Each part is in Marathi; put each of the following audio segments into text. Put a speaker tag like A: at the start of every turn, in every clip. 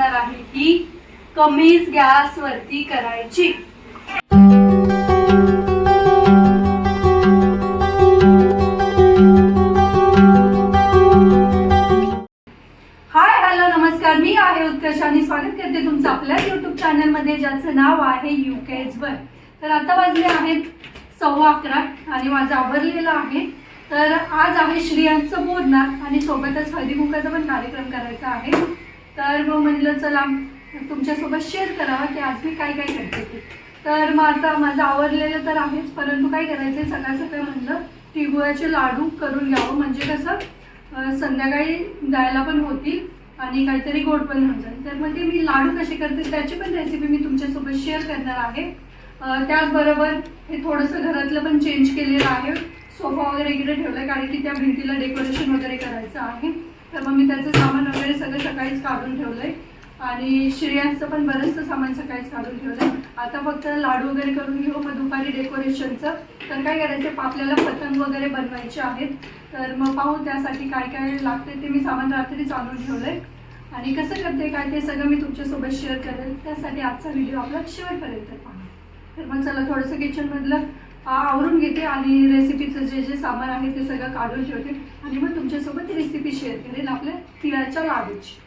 A: करणार आहे ही कमीच गॅस वरती करायची. हाय हॅलो नमस्कार. मी आहे उत्कर्ष आणि स्वागत करते तुमचं आपल्या युट्यूब चॅनलमध्ये ज्याचं नाव आहे यू वर तर आता वाजले आहेत सव्वा अकरा आणि माझं आवरलेलं आहे. तर आज आहे श्रियांचं बोलणार आणि सोबतच हळदीमुखाचा पण कार्यक्रम करायचा आहे. तर मग म्हणलं चला तुमच्यासोबत शेअर करावा की आज मी काय काय करते ते. तर मग आता माझं आवरलेलं तर आहेच परंतु काय करायचं सकाळ सकाळ म्हणलं तिळगुळाचे लाडू करून घ्यावं. म्हणजे कसं संध्याकाळी द्यायला पण होतील आणि काहीतरी गोड पण होऊन जाईल. तर मग ते मी लाडू कसे करते त्याची पण रेसिपी मी तुमच्यासोबत शेअर करणार आहे. त्याचबरोबर हे थोडंसं घरातलं पण चेंज केलेलं आहे. सोफा वगैरे इकडे ठेवलं कारण की त्या भिंतीला डेकोरेशन वगैरे करायचं आहे. तर मग मी त्याचं सामान वगैरे सगळं सकाळीच काढून ठेवलंय. आणि श्रेयांचं पण बरंचसं सामान सकाळीच काढून ठेवलंय. आता फक्त लाडू वगैरे करून घेऊ मग दुपारी डेकोरेशनचं तर काय करायचं आपल्याला पतंग वगैरे बनवायचे आहेत. तर मग पाहू त्यासाठी काय काय लागते ते मी सामान रात्रीच आणून ठेवलंय. आणि कसं करते काय ते सगळं मी तुमच्यासोबत शेअर करेल. त्यासाठी आजचा व्हिडिओ आपला शेवटपर्यंत पाहा. तर मग चला थोडंसं किचनमधलं आवरून घेते आणि रेसिपीचं जे जे सामान आहे ते सगळं काढून ठेवते. आणि मग तुमच्यासोबत ती रेसिपी शेअर करेन आपल्या तिळाच्या लाडूची.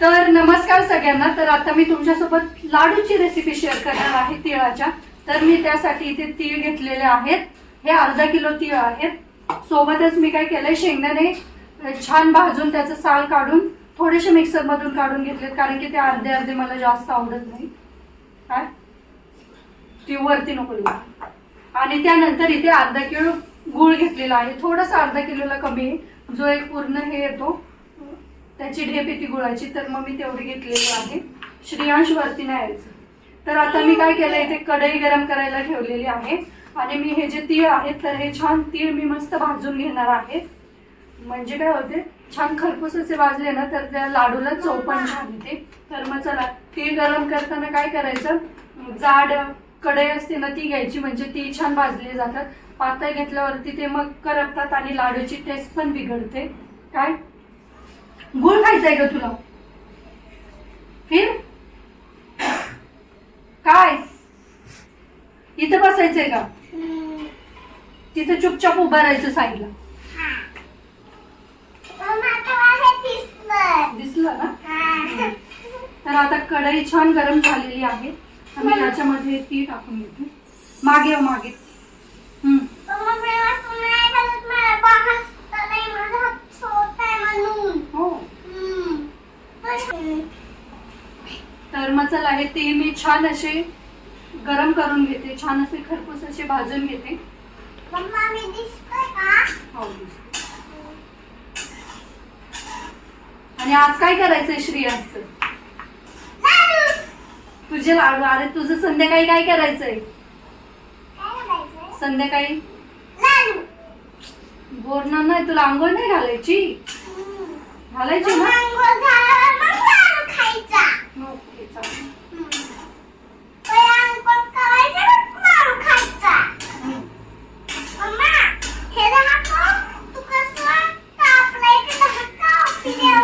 A: तर नमस्कार सगळ्यांना. तर आता मी तुमच्यासोबत लाडूची रेसिपी शेअर करणार आहे तिळाच्या. तर मी त्यासाठी इथे तीळ घेतलेले आहेत. हे अर्धा किलो तीळ आहेत. सोबतच मी काय केलंय शेंगदाणे छान भाजून त्याचं साल काढून थोडेसे मिक्सरमधून काढून घेतलेत कारण की ते अर्धे अर्धे मला जास्त आवडत नाही. काय? ती वरती नको देऊ. आणि त्यानंतर इथे अर्धा किलो गुळ घेतलेला आहे. थोडासा अर्धा किलोला कमी आहे. जो एक पूर्ण हे येतो त्याची ढेप येते गुळाची. तर मग मी तेवढी घेतलेली आहे. श्रेयांश वरती नाही यायचं. तर आता मी काय केलं इथे कढई गरम करायला ठेवलेली आहे. आणि मी हे जे तीळ आहेत तर हे छान तीळ मी मस्त भाजून घेणार आहे. म्हणजे काय होते छान खरपूस असे भाजले ना तर त्या लाडूला चौपण छान येते. तर मग चला तीळ गरम करताना काय करायचं जाड कढई असते ना ती घ्यायची. म्हणजे ती छान भाजली जातात. पातळ घेतल्यावरती ते मग करपतात आणि लाडूची टेस्ट पण बिघडते. काय? गुळ आहे का तुला. फिर? काय? इथं बसायचंय का? तिथं चुपचाप उभा राहायचं साईडला. दिसलं ना? तर आता कढई छान गरम झालेली आहे. मी याच्यामध्ये ती टाकून घेते. मागे हो, मागे. हो. तर मग चला हे तीळ मी छान असे गरम करून घेते. छान असे खरपूस असे भाजून घेते. हो. आणि आज काय करायचंय श्रीयांचं? तुझे लाडू अरे तुझं संध्याकाळी काय करायचंय? संध्याकाळी? बोलणार नाही तुला आंघोळ नाही घालायची? घालायची ना? ओके, चालेल. हम्म.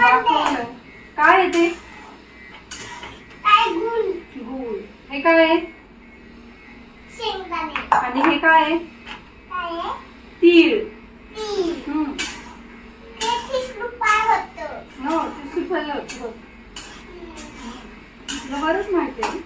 A: दाखवलंय. काय आहे ते गुळ हे काय आहे आणि हे काय आहे तीळ हम्म. हो ते सुपायला होतं बघ. तुला बरंच माहिती आहे.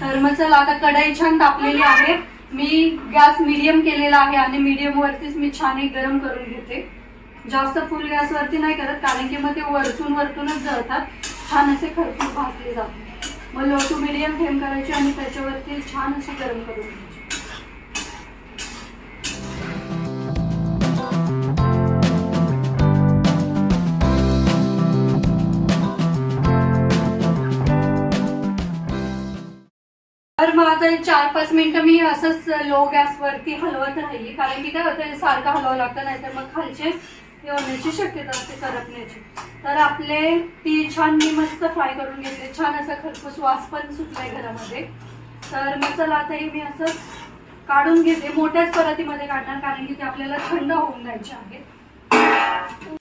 A: तर मग चला आता कढई छान तापलेली आहे. मी गॅस मीडियम केलेला आहे आणि मीडियम वरतीच मी छान एक गरम करून घेते. जास्त फुल गॅस वरती नाही करत कारण की मग ते वरतून वरतूनच जळतात. छान असे खरपूस भाजले जातात. मग लो टू मीडियम फ्लेम करायची आणि त्याच्यावरती छान असे गरम करून घ्यायचे. तर चार पाच मिनिटं मी असंच लो गॅसवरती हलवत राहिली. कारण की काय होतं सारखं हलवावं लागतं नाहीतर मग खालचे हे होण्याची शक्यता असते करपण्याची. तर आपले ती छान मी मस्त फ्राय करून घेतले. छान असा खरपूस वास पण सुटलाय घरामध्ये. तर मग चला आता हे मी असंच काढून घेते. मोठ्याच परतीमध्ये काढणार कारण की ते आपल्याला थंड होऊन द्यायचे आहेत.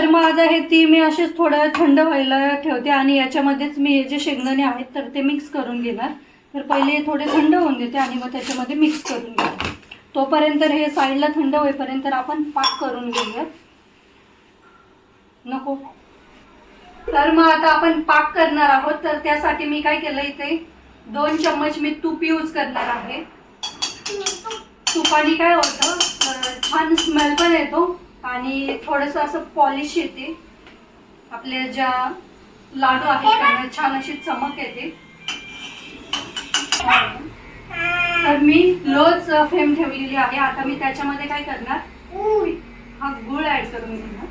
A: तर मग आता हे ती मी असेच थोडं थंड व्हायला ठेवते आणि याच्यामध्येच मी हे जे शेंगदाणे आहेत तर ते मिक्स करून घेणार. तर पहिले थोडे थंड होऊन देते आणि मग त्याच्यामध्ये मिक्स करून घेते तोपर्यंत हे साईडला थंड होईपर्यंत आपण पाक करून घेऊया. नको. तर मग आता आपण पाक करणार आहोत तर त्यासाठी मी काय केलं इथे? दोन चम्मच मी तूप यूज करणार आहे. तुपाने काय होतं? छान स्मेल पण येतो. आणि थोडस असं पॉलिश येते. आपल्या ज्या लाडू आहेत त्यांना छान अशी चमक येते. तर मी लोच फ्लेम ठेवलेली आहे. आता मी त्याच्यामध्ये काय करणार? हा गुळ ऍड करून घेणार.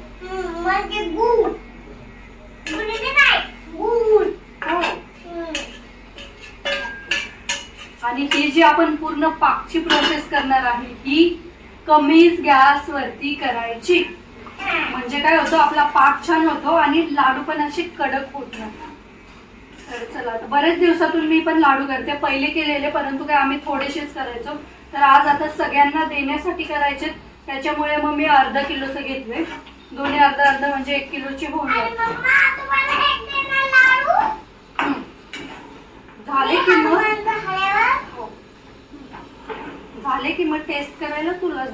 A: हो. आणि ही जी आपण पूर्ण पाकची प्रोसेस करणार आहे ही कमीच गॅस वरती करायची. म्हणजे काय होतं आपला पाक छान होतो आणि लाडू पण असे कडक होत नाही तर चला आता बरेच दिवसातून मी पण लाडू करते. पहिले केलेले परंतु काय आम्ही थोडेसेच करायचो. तर आज आता सगळ्यांना देण्यासाठी करायचे त्याच्यामुळे मग मी अर्धा किलोचं घेतले. दोन्ही अर्धा अर्धा म्हणजे एक किलोचे होऊन. झाले की मग
B: हनुमान झाल्यावर
A: हो. झाले की मग टेस्ट करायला तुलाच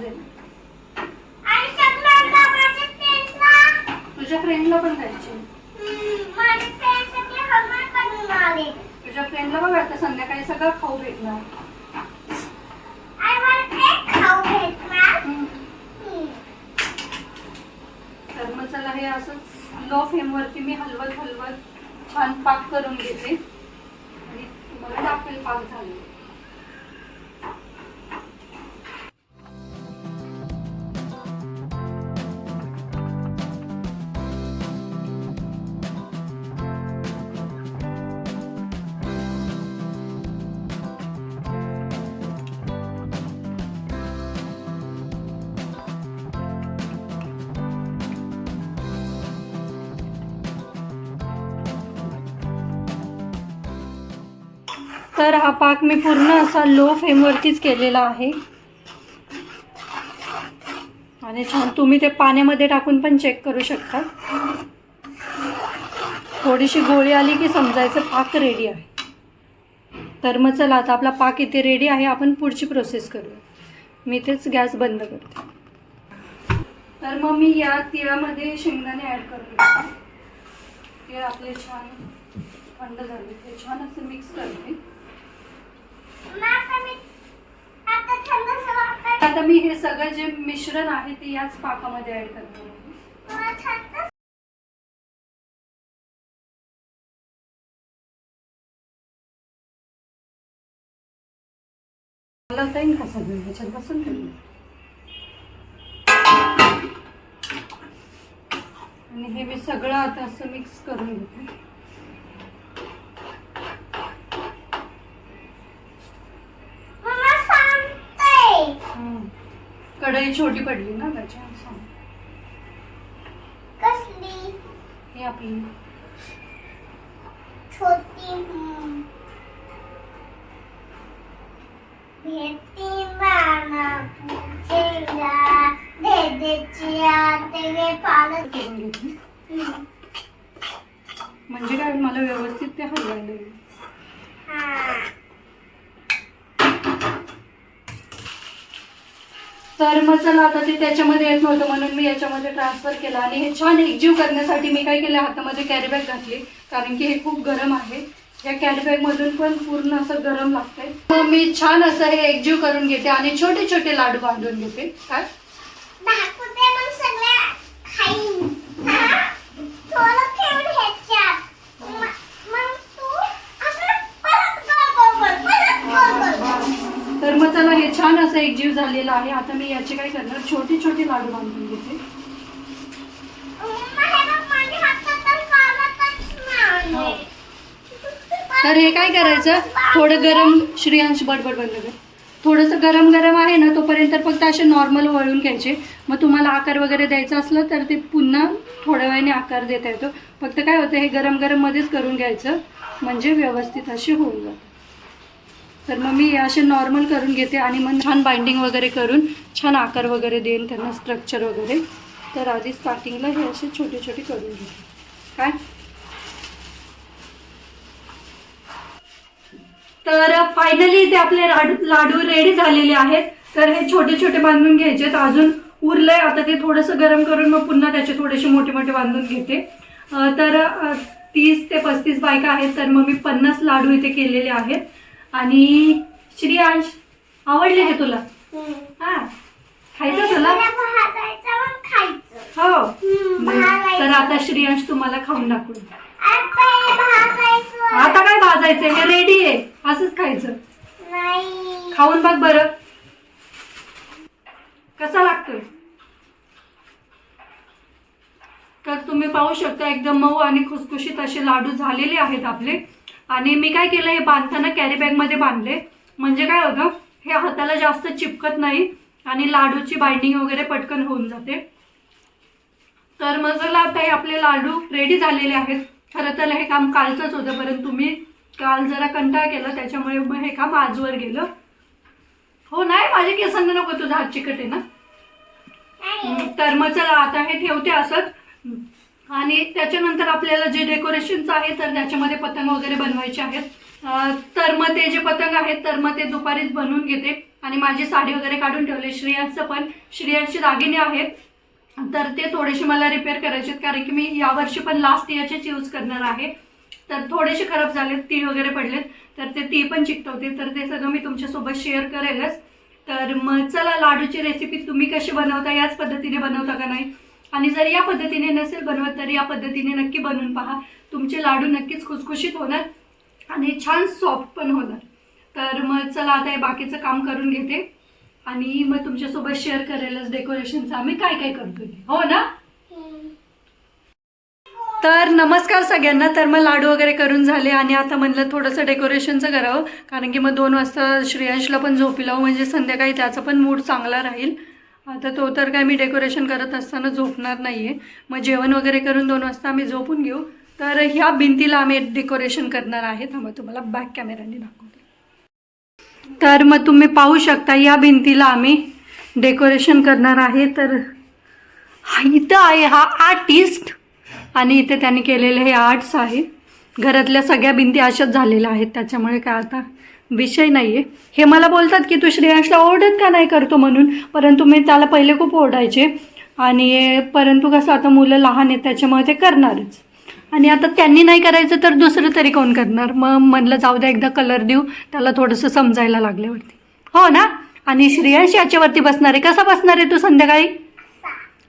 B: फ्रेंड्सला
A: तुझ्या फ्रेंडला पण द्यायचे. तुझ्या फ्रेंडला बघ आता संध्याकाळी सगळं खाऊ भेटणार. तर मग चला हे असंच लो फ्लेमवरती मी हलवत हलवत छान पाक करून घेते. आणि तुम्हाला दाखवेल पाक झाले. तर हा पाक मी पूर्ण असा लो फ्लेमवरतीच केलेला आहे. आणि छान तुम्ही ते पाण्यामध्ये टाकून पण चेक करू शकता. थोडीशी गोळी आली की समजायचं पाक रेडी आहे. तर मग चला आता आपला पाक इथे रेडी आहे आपण पुढची प्रोसेस करूया. मी तेच गॅस बंद करते. तर मग मी या तिळामध्ये शेंगदाणे ॲड करून घेते. ते आपले छान थंड झाले ते छान असं मिक्स करते.
B: आता मी
A: हे सगळं जे मिश्रण आहे ते याच पाकामध्ये ऍड करणार
B: मला थंड
A: येईल का सगळं ह्याच्यात बसून आणि हे मी सगळं आता असं मिक्स करून घेते. कढई छोटी पडली ना त्याच्या.
B: कसली?
A: हे आपली.
B: छोटी. भेटी माना
A: करून घेतली. म्हणजे काय मला व्यवस्थित ते हलवायला येईल
B: हा.
A: तर मग चला आता ते त्याच्यामध्ये येत नव्हतं म्हणून मी याच्यामध्ये ट्रान्सफर केलं. आणि हे छान एकजीव करण्यासाठी मी काय केलं हातामध्ये कॅरीबॅग घातली. कारण की हे खूप गरम आहे. या कॅरीबॅगमधून पण पूर्ण असं गरम लागतंय. मग मी छान असं हे एकजीव करून घेते आणि छोटे छोटे लाडू बांधून घेते. काय
B: दाखवू दे मग सगळ्या खाईन हा? थोडं ठेवून ह्याच्यात म- मग तू असं परत गोल गोल गोल, परत गोल गोल गोल.
A: तर मग चला हे छान असं एकजीव झालेलं आहे. आता मी याचे काय करणार. छोटे छोटे लाडू बांधून घेते.
B: मम्मा, हे तर
A: हे. काय करायचं? थोडं गरम श्रेयांश बडबड बंद कर थोडंसं गरम गरम आहे ना तोपर्यंत फक्त असे नॉर्मल वळून घ्यायचे. मग तुम्हाला आकार वगैरे द्यायचा असलं तर ते पुन्हा थोड्या वेळाने आकार देता येतो. फक्त काय होतं हे गरम गरममध्येच करून घ्यायचं. म्हणजे व्यवस्थित असे होऊन जातं. तर मग मी असे नॉर्मल करून घेते आणि मग छान बाइंडिंग वगैरे करून छान आकार वगैरे देईन त्यांना स्ट्रक्चर वगैरे. तर आधी स्टार्टिंगला हे असे छोटे छोटे करून घेते. काय? तर फायनली ते आपले लाडू लाडू रेडी झालेले आहेत. तर हे छोटे छोटे बांधून घ्यायचे अजून उरलंय. आता ते थोडंसं गरम करून मग पुन्हा त्याचे थोडेसे मोठे मोठे बांधून घेते. तर तीस ते पस्तीस बायका आहेत. तर मग मी पन्नास लाडू इथे केलेले आहेत. आणि श्रीयांश आवडले का तुला? हा. खायचं तुला? हो. तर. आता श्रीयांश तुम्हाला खाऊन दाखवू
B: अरे पहिले भाजायचं.
A: आता काय भाजायचं? हे रेडी आहे. असंच खायचं.
B: नाही.
A: खाऊन बघ बरं. कसा लागतोय? तर तुम्ही पाहू शकता एकदम मऊ आणि खुसखुशीत असे लाडू झालेले आहेत आपले. आणि मी काय केलं हे बांधताना कॅरी बॅगमध्ये बांधले. म्हणजे काय होतं हे हाताला जास्त चिपकत नाही आणि लाडूची बाइंडिंग वगैरे पटकन होऊन जाते. तर मग आता हे आपले लाडू रेडी झालेले आहेत. खरं तर हे काम कालचंच होतं परंतु मी काल जरा कंटाळा केला त्याच्यामुळे मग हे काम आजवर गेलं. हो नाही माझ्या केसांना नको तुझा हात चिकट आहे ना. तर मग चला आता हे ठेवते असंच. आणि त्याच्यानंतर आपल्याला जे डेकोरेशनचं आहे तर त्याच्यामध्ये पतंग वगैरे बनवायचे आहेत. तर मग ते जे पतंग आहेत तर मग ते दुपारीच बनवून घेते. आणि माझी साडी वगैरे काढून ठेवले श्रेयांचं पण. श्रेयांचे दागिने आहेत. तर ते थोडेसे मला रिपेअर करायचे आहेत कारण की मी यावर्षी पण लास्ट इयरचेच यूज करणार आहे. तर थोडेसे खराब झालेत तीळ वगैरे पडलेत. तर ते ती पण चिकटवते. तर ते सगळं मी तुमच्यासोबत शेअर करेलच. तर मग चला लाडूची रेसिपी तुम्ही कशी बनवता याच पद्धतीने बनवता का नाही? आणि जर या पद्धतीने नसेल बनवत तर या पद्धतीने नक्की बनवून पहा. तुमचे लाडू नक्कीच खुसखुशीत होणार आणि छान सॉफ्ट पण होणार. तर मग चला आता हे बाकीचं काम करून घेते. आणि मग तुमच्यासोबत शेअर करेलच डेकोरेशनचं आम्ही काय काय करतोय? हो ना? तर नमस्कार सगळ्यांना. तर मग लाडू वगैरे करून झाले आणि आता म्हणलं थोडंसं डेकोरेशनचं करावं. कारण की मग दोन वाजता श्रेयांशला पण झोपी लावू. म्हणजे संध्याकाळी त्याचा पण मूड चांगला राहील. आता तो तर काय मी डेकोरेशन करत असताना झोपणार नाही आहे मग जेवण वगैरे करून दोन वाजता आम्ही झोपून घेऊ. तर ह्या भिंतीला आम्ही डेकोरेशन करणार आहे. थांबा तुम्हाला बॅक कॅमेराने दाखवते. तर मग तुम्ही पाहू शकता या भिंतीला आम्ही डेकोरेशन करणार आहे. तर हा इथं आहे हा आर्टिस्ट आणि इथे त्यांनी केलेले हे आर्ट्स आहे. घरातल्या सगळ्या भिंती अशाच झालेल्या आहेत. त्याच्यामुळे काय आता विषय नाही आहे हे मला बोलतात की तू श्रेयांशला ओरडत का नाही करतो म्हणून? परंतु मी त्याला पहिले खूप ओरडायचे. आणि परंतु कसं आता मुलं लहान आहेत त्याच्यामुळे ते करणारच. आणि आता त्यांनी नाही करायचं तर दुसरं तरी कोण करणार? मग म्हणलं जाऊ द्या एकदा कलर देऊ. त्याला थोडंसं समजायला लागल्यावरती. हो ना? आणि श्रेयांश याच्यावरती बसणार आहे. कसा बसणार आहे तू संध्याकाळी?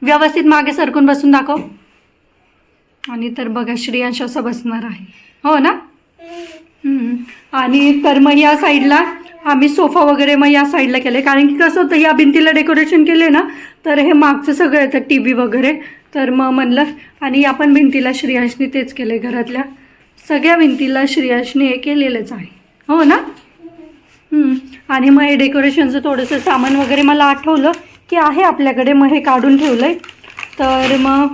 A: व्यवस्थित मागे सरकून बसून दाखव. आणि तर बघा श्रेयांश असं बसणार आहे. हो ना? आणि तर मग या साईडला आम्ही सोफा वगैरे मग या साईडला केले. कारण की कसं होतं या भिंतीला डेकोरेशन केले ना तर हे मागचं सगळं येतं टी व्ही वगैरे. तर मग म्हणलं आणि या पण भिंतीला श्रेयांशने तेच केले घरातल्या. सगळ्या भिंतीला श्रेयांशने हे केलेलंच आहे. हो ना? आणि मग हे डेकोरेशनचं थोडंसं सामान वगैरे मला आठवलं की आहे आपल्याकडे. मग हे काढून ठेवलं आहे तर मग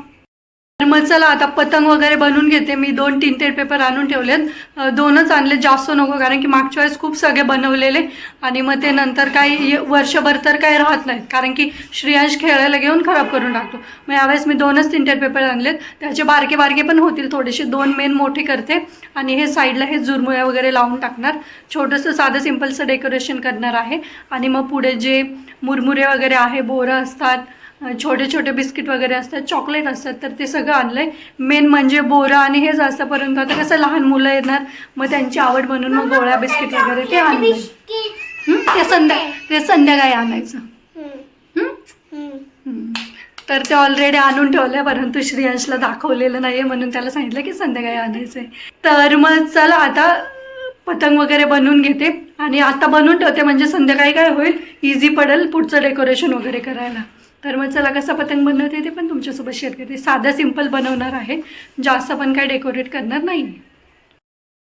A: तर मग चला आता पतंग वगैरे बनवून घेते. मी दोन टिंटेड पेपर आणून ठेवलेत. दोनच आणले जास्त नको कारण की मागच्या वेळेस खूप सगळे बनवलेले. आणि मग ते नंतर काही वर्षभर तर काही राहत नाहीत. कारण की श्रेयांश खेळायला घेऊन खराब करून टाकतो. मग यावेळेस मी दोनच टिंटेड पेपर आणलेत. त्याचे बारके बारके पण होतील. थोडेसे दोन मेन मोठे करते. आणि हे साईडला हे जुरमुळ्या वगैरे लावून टाकणार. छोटंसं साधं सिम्पलचं डेकोरेशन करणार आहे. आणि मग पुढे जे मुरमुरे वगैरे आहे बोरं असतात. छोटे छोटे बिस्किट वगैरे असतात चॉकलेट असतात तर ते सगळं आणलं आहे मेन म्हणजे बोरं आणि हेच असतं परंतु आता कसं लहान मुलं येणार मग त्यांची आवड म्हणून मग गोळ्या बिस्किट वगैरे ते आणलं ते संध्या ते संध्याकाळी आणायचं. तर ते ऑलरेडी आणून ठेवलं परंतु श्रेयांशला दाखवलेलं नाही आहे म्हणून त्याला सांगितलं की संध्याकाळी आणायचं आहे तर मग चला आता पतंग वगैरे बनवून घेते आणि आता बनवून ठेवते म्हणजे संध्याकाळी काय होईल? इझी पडेल पुढचं डेकोरेशन वगैरे करायला. तर मग चला कसं पतंग बनवते ते पण तुमच्यासोबत शेअर करते. साधं सिंपल बनवणार आहे. जास्त पण काय डेकोरेट करणार नाही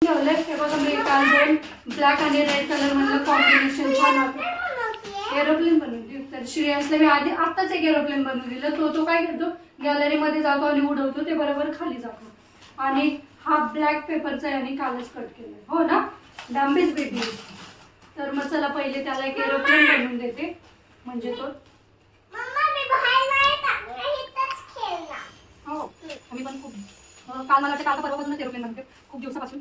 A: हे बघा मी काल ब्लॅक आणि रेड कलर मधलं कॉम्बिनेशन छान एरोप्लेन
B: बनवून देऊ
A: एरोप्लेन तर श्रेयसला मी आधी आत्ताच एक एरोप्लेन बनवून दिलं. तो तो काय करतो? गॅलरीमध्ये जातो आणि उडवतो. ते बरोबर खाली जातो. आणि हा ब्लॅक पेपरचा याने कालच कट केलाय. हो ना? डांबीच बेबी तर मग चला पहिले त्याला एक एरोप्लेन बनवून देते. म्हणजे तो
B: मम्मा मी बाहेर नाही टाकणार इथंच खेळणार
A: हो आम्ही पण खूप काल मला वाटतं काल का परवापासूनच एरोप्लेन बनते. खूप दिवसापासून.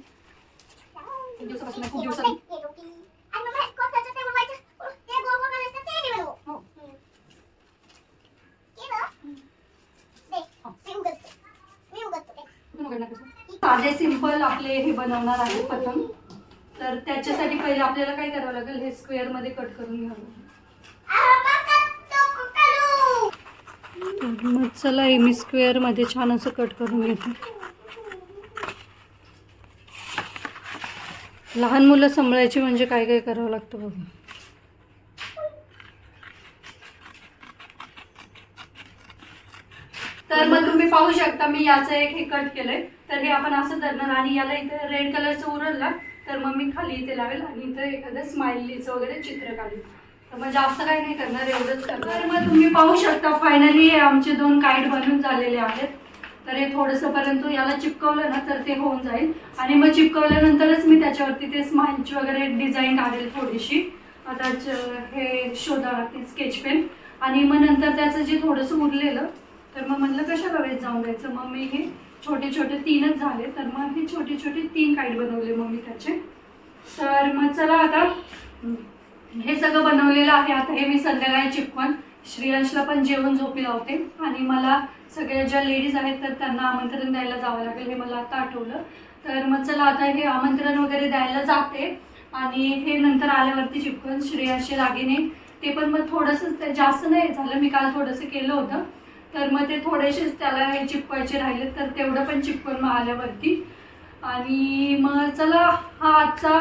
A: खूप दिवसापासून खूप दिवसापासून? साधे सिंपल आपले हे बनवणार आहे पतंग तर त्याच्यासाठी पहिले आपल्याला काय करावं लागेल? हे स्क्वेअरमध्ये कट करून घ्यावं. मग चला हे मी स्क्वेअरमध्ये छान असं कट करून घेते. लहान मुलं सांभाळायची म्हणजे काय काय करावं लागतं बघा. तर मग तुम्ही पाहू शकता मी याचं एक हे कट केलंय. तर हे आपण असं धरणार आणि याला इथे रेड कलरचं उरलं तर मग मी खाली इथे लावेल आणि इथं एखादं स्माइलीचं वगैरे चित्र काढेल. मग जास्त काही नाही करणार एवढंच करणार. तर मग तुम्ही पाहू शकता फायनली आमचे दोन काईट बनून झालेले आहेत. तर हे थोडंसं परंतु याला चिपकवलं ना तर ते होऊन जाईल. आणि मग चिपकवल्यानंतरच मी त्याच्यावरती ते स्माईलची वगैरे डिझाईन काढेल थोडीशी. आता हे शोधा लागतील स्केच पेन आणि मग नंतर त्याचं जे थोडंसं उरलेलं तर मग म्हटलं कशाला वेळेस जाऊन द्यायचं? मग मी हे छोटे छोटे तीनच झाले. तर मग हे छोटे छोटे तीन काईट बनवले मग मी त्याचे. तर मग चला आता हे सगळं बनवलेलं आहे. आता हे मी संध्याकाळी चिपकून श्रेयांशला पण जेवण झोपी लावते. आणि मला सगळ्या ज्या लेडीज आहेत तर त्यांना आमंत्रण द्यायला जावं लागेल हे मला आता आठवलं. तर मग चला आता हे आमंत्रण वगैरे द्यायला जाते. आणि हे नंतर आल्यावरती चिपकून श्रेयाशी दागिने. ते पण मग थोडंसंच ते जास्त नाही झालं. मी काल थोडंसं केलं होतं. तर मग ते थोडेसेच त्याला हे चिपकवायचे राहिले तर तेवढं पण चिपकून मग आल्यावरती. आणि मग चला हा आजचा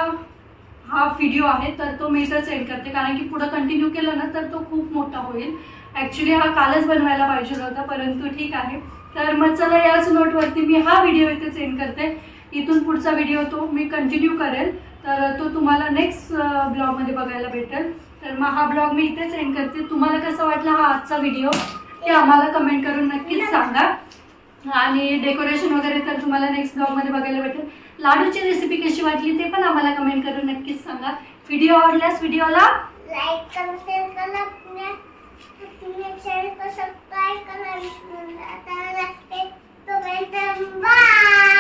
A: हा व्हिडिओ आहे तर तो मी इथंच सेंड करते. कारण की पुढं कंटिन्यू केलं ना तर तो खूप मोठा होईल. ॲक्च्युली हा कालच बनवायला पाहिजे होता परंतु ठीक आहे. तर मग चला याच नोटवरती मी हा व्हिडिओ इथे सेंड करते. इथून पुढचा व्हिडिओ तो मी कंटिन्यू करेल. तर तो तुम्हाला नेक्स्ट ब्लॉगमध्ये बघायला भेटेल. तर मग हा ब्लॉग मी इथे सेंड करते. तुम्हाला कसं वाटला हा आजचा व्हिडिओ ते आम्हाला कमेंट करून नक्कीच सांगा. आणि डेकोरेशन वगैरे तर तुम्हाला नेक्स्ट ब्लॉगमध्ये बघायला भेटेल. लाडूची रेसिपी कशी वाटली ते पण आम्हाला कमेंट करून नक्कीच सांगा. व्हिडिओ आवडल्यास व्हिडिओला
B: लाईक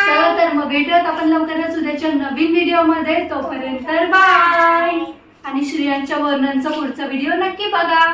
A: चला तर मग भेटूयात आपण लवकरच उद्याच्या नवीन व्हिडिओमध्ये तोपर्यंत बाय आणि श्रियांच्या वर्णनचा पुढचा व्हिडिओ नक्की बघा.